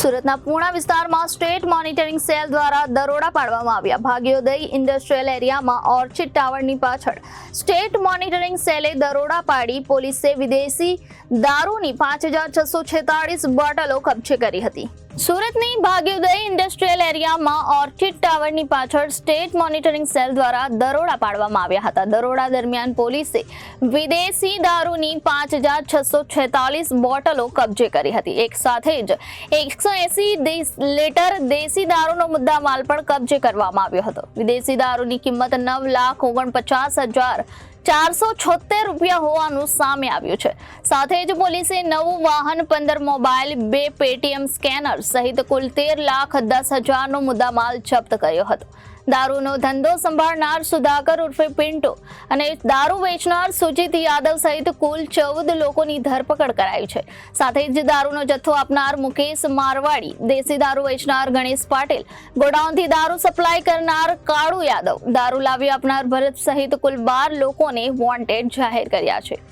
સુરતના પૂણા વિસ્તારમાં state monitoring cell દ્વારા દરોડા પાડવામાં આવ્યા. ભાગ્યોદય ઇન્ડસ્ટ્રીયલ એરિયામાં ઓર્ચિડ ટાવરની પાછળ સ્ટેટ મોનિટરિંગ સેલે દરોડા પાડી પોલીસે વિદેશી દારૂની પાંચ હજાર છસો છેતાળીસ બોટલો કબજે કરી હતી. સુરતની ભાગ્યોદય ઇન્ડસ્ટ્રીયલ એરિયામાં ઓર્કિડ ટાવરની પાછળ સ્ટેટ મોનિટરિંગ સેલ દ્વારા દરોડા પાડવામાં આવ્યા હતા. દરોડા દરમિયાન પોલીસે વિદેશી દારૂની પાંચ હજાર છસો છેતાલીસ બોટલો કબજે કરી હતી. એક સાથે જ એકસો એસી લીટર દેશી દારૂનો મુદ્દા માલ પણ કબજે કરવામાં આવ્યો હતો. વિદેશી દારૂની કિંમત નવ લાખ ઓગણપચાસ હજાર ચારસો છોતેર રૂપિયા હોવાનું સામે આવ્યું છે. સાથે જ પોલીસે નવું વાહન, પંદર મોબાઈલ, બે પેટીએમ સ્કેનર સહિત કુલ તેર લાખ દસ હજારનો મુદ્દામાલ જપ્ત કર્યો હતો. દારૂનો ધંધો સંભાળનાર સુધાકર ઉર્ફે પિન્ટો અને દારૂ વેચનાર સુજીત યાદવ સહિત કુલ ચૌદ લોકોની ધરપકડ કરાઈ છે. સાથે જ દારૂનો જથ્થો આપનાર મુકેશ મારવાડી, દેશી દારૂ વેચનાર ગણેશ પાટીલ, ગોડાઉનથી દારૂ સપ્લાય કરનાર કાળુ યાદવ, દારૂ લાવી આપનાર ભરત સહિત કુલ બાર લોકોને વોન્ટેડ જાહેર કર્યા છે.